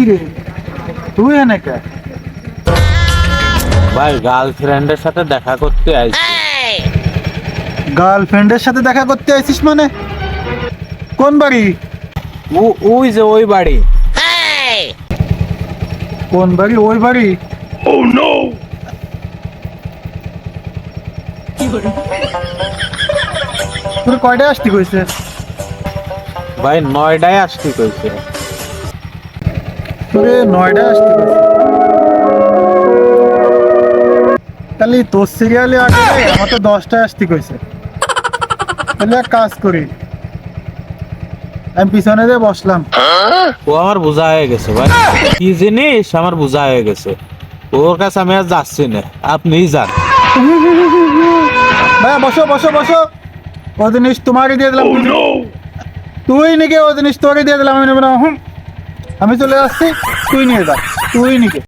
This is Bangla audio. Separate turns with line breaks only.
কি রে? তুই এনে কে?
ভাই গার্লফ্রেন্ডের সাথে দেখা করতে আইছি।
গার্লফ্রেন্ডের সাথে দেখা করতে আইছিস মানে? কোন বাড়ি?
ও- ওই যে ওই বাড়ি।
কোন বাড়ি? ওই বাড়ি? তোর কয়টায় আসতে কইছে?
ভাই নয়ডায় আসতে কইছে।
তোরে নয়টায় আসতে কইছে তাহলে তোর সিরিয়ালে আগে আমার তো দশটায় আসতে কইছে। তাহলে এক কাজ করি। আমি পিছনে দিয়ে বসলাম।
ও আমার বোঝা হয়ে গেছে ভাই। কি জিনিস? আমার বোঝা হয়ে গেছে। ওর কাছে আমি আর যাচ্ছি না। আপনিই যান।
ভাইয়া বসো বসো বসো। ও জিনিস তোমারই দিয়ে দিলাম। তুই নাকি ও জিনিস তোরই দিয়ে দিলাম আমি নেব না। হুম। আমি চলে আসছি তুই নিয়ে যা তুই নিকে